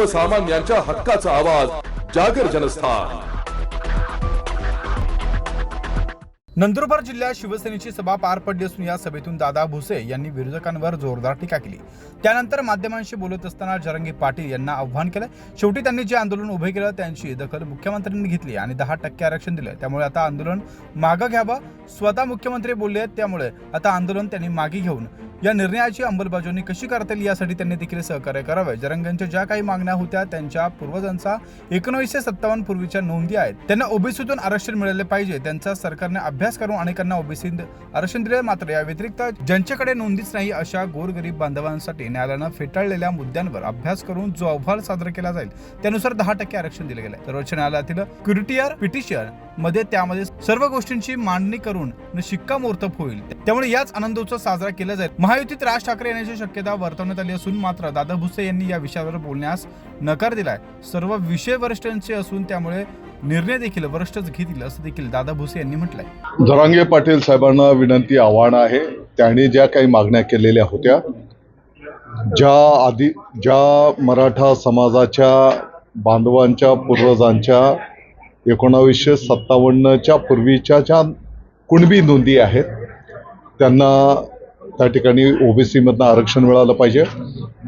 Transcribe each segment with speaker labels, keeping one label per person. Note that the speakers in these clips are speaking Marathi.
Speaker 1: सर्वसामान्यांच्या हक्काचा आवाज जागर जनस्थान.
Speaker 2: नंदुरबार जिल्ह्यात शिवसेनेची सभा पार पडली असून या सभेतून दादा भुसे यांनी विरोधकांवर जोरदार टीका केली. त्यानंतर माध्यमांशी बोलत असताना जरंगी पाटील यांना आव्हान केलं. शेवटी त्यांनी जे आंदोलन उभे केलं त्यांची दखल मुख्यमंत्र्यांनी घेतली आणि दहा टक्के आरक्षण दिलं. त्यामुळे आता आंदोलन मागं घ्यावं स्वतः मुख्यमंत्री बोलले आहेत त्यामुळे आता आंदोलन त्यांनी मागे घेऊन. या निर्णयाची अंमलबजावणी कशी करता येईल यासाठी त्यांनी देखील सहकार्य करावे. जरंगांच्या ज्या काही मागण्या होत्या त्यांच्या पूर्वजांचा एकोणीसशे सत्तावन्न पूर्वीच्या नोंदी आहेत. त्यांना ओबीसीतून आरक्षण मिळाले पाहिजे. त्यांचा सरकारने अभ्यास करून अनेकांना ओबीसी आरक्षण दिले मात्र या व्यतिरिक्त ज्यांच्याकडे नोंदीच नाही अशा गोरगरीब बांधवांसाठी न्यायालयानं फेटाळलेल्या मुद्द्यांवर अभ्यास करून जो अहवाल सादर केला जाईल त्यानुसार दहा टक्के आरक्षण दिले गेले. सर्वोच्च न्यायालयातील क्युरिटियर पिटिशन मध्ये त्यामध्ये सर्व गोष्टींची मांडणी करून शिक्कामोर्तब होईल. त्यामुळे याच आनंदोत्सव साजरा केला जाईल. महायुतीत राज ठाकरे येण्याची शक्यता वर्तवण्यात आली असून मात्र दादा भुसे यांनी या विषयावर बोलण्यास नकार दिलाय. सर्व विषय वरिष्ठांचे असून त्यामुळे निर्णय देखील वरिष्ठच घेतील असं देखील दादा भुसे यांनी म्हटलंय.
Speaker 3: धरांगे पाटील साहेबांना विनंती आव्हान आहे. त्यांनी ज्या काही मागण्या केलेल्या होत्या ज्या आधी ज्या मराठा समाजाच्या बांधवांच्या पूर्वजांच्या एकोणावीसशे सत्तावन्नच्या पूर्वीच्या ज्या कुणबी नोंदी आहेत त्यांना त्या ठिकाणी ओबीसीमधनं आरक्षण मिळालं पाहिजे.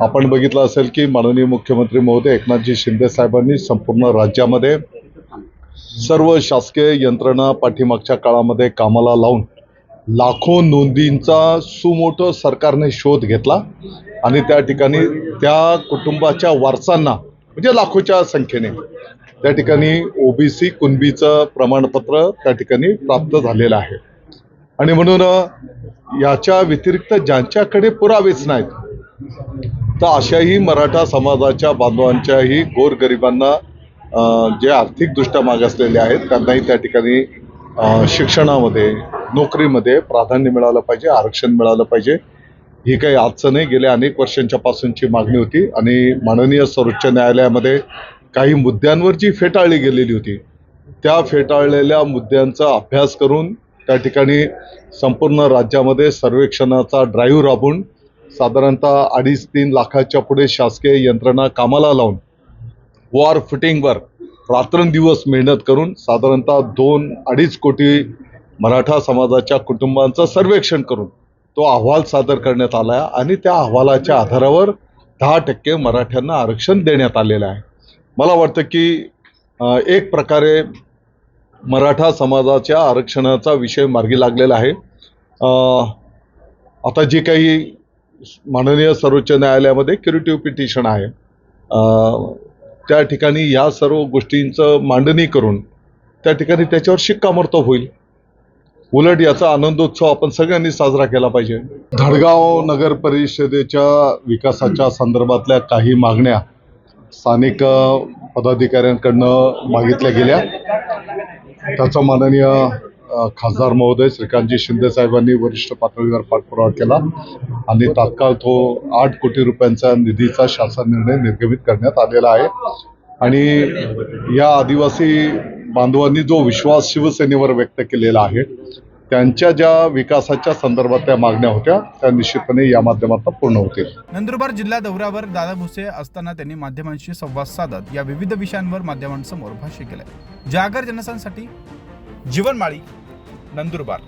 Speaker 3: आपण बघितलं असेल की माननीय मुख्यमंत्री महोदय एकनाथजी शिंदे साहेबांनी संपूर्ण राज्यामध्ये सर्व शासकीय यंत्रणा पाठीमागच्या काळामध्ये कामाला लावून लाखो नोंदींचा सुमोठं सरकारने शोध घेतला आणि त्या ठिकाणी त्या कुटुंबाच्या वारसांना म्हणजे लाखोच्या संख्येने त्या ठिकाणी ओबीसी कुणबीचं प्रमाणपत्र त्या ठिकाणी प्राप्त झालेलं आहे. आणि म्हणून याच्या व्यतिरिक्त ज्यांच्याकडे पुरावेच नाहीत तर अशाही मराठा समाजाच्या बांधवांच्याही गोरगरिबांना जे आर्थिकदृष्ट्या मागासलेले आहेत त्यांनाही त्या ठिकाणी शिक्षणामध्ये नोकरीमध्ये प्राधान्य मिळालं पाहिजे आरक्षण मिळालं पाहिजे. ही काही आजचं नाही. गेल्या अनेक वर्षांच्या पासूनची मागणी होती आणि माननीय सर्वोच्च न्यायालयामध्ये काही मुद्द्यांवर जी फेटाळली गेलेली होती. त्या फेटाळलेल्या मुद्द्यांचा अभ्यास करून त्या ठिकाणी संपूर्ण राज्यामध्ये सर्वेक्षणाचा ड्राईव्ह राबून साधारणतः अडीच तीन लाखाच्या पुढे शासकीय यंत्रणा कामाला लावून वॉर फुटिंगवर रात्रंदिवस मेहनत करून साधारणतः दोन अडीच कोटी मराठा समाजाच्या कुटुंबांचं सर्वेक्षण करून तो अहवाल सादर करण्यात आला आहे आणि त्या अहवालाच्या आधारावर दहा टक्के मराठ्यांना आरक्षण देण्यात आलेलं आहे. मला वाटतं की एक प्रकारे मराठा समाजाच्या आरक्षणाचा विषय मार्गी लागलेला आहे. आता जी काही माननीय सर्वोच्च न्यायालयामध्ये क्युरेटिव्ह पिटिशन आहे. त्या ठिकाणी या सर्व गोष्टींचं मांडणी करून त्या ठिकाणी त्याच्यावर शिक्कामोर्तब होईल. उलट याचा आनंदोत्सव आपण सगळ्यांनी साजरा केला पाहिजे. धडगाव नगर परिषदेच्या विकासाच्या संदर्भातल्या काही मागण्या स्थानिक पदाधिकाऱ्यांकडनं मागितल्या गेल्या. त्याचा माननीय खासदार महोदय श्रीकांतजी शिंदे साहेबांनी वरिष्ठ पातळीवर पाठपुरावा केला आणि तात्काळ तो आठ कोटी रुपयांचा निधीचा शासन निर्णय निर्गमित करण्यात आलेला आहे. आणि या आदिवासी बांधवांनी जो विश्वास शिवसेनेवर व्यक्त केलेला आहे त्यांच्या ज्या विकासाच्या संदर्भातल्या मागण्या होत्या त्या निश्चितपणे या माध्यमातून पूर्ण होतील.
Speaker 2: नंदुरबार जिल्हा दौऱ्यावर दादा भुसे असताना त्यांनी माध्यमांशी संवाद साधत या विविध विषयांवर माध्यमांसमोर भाष्य केलं जागर जनसांसाठी जीवनमाळी नंदुरबार.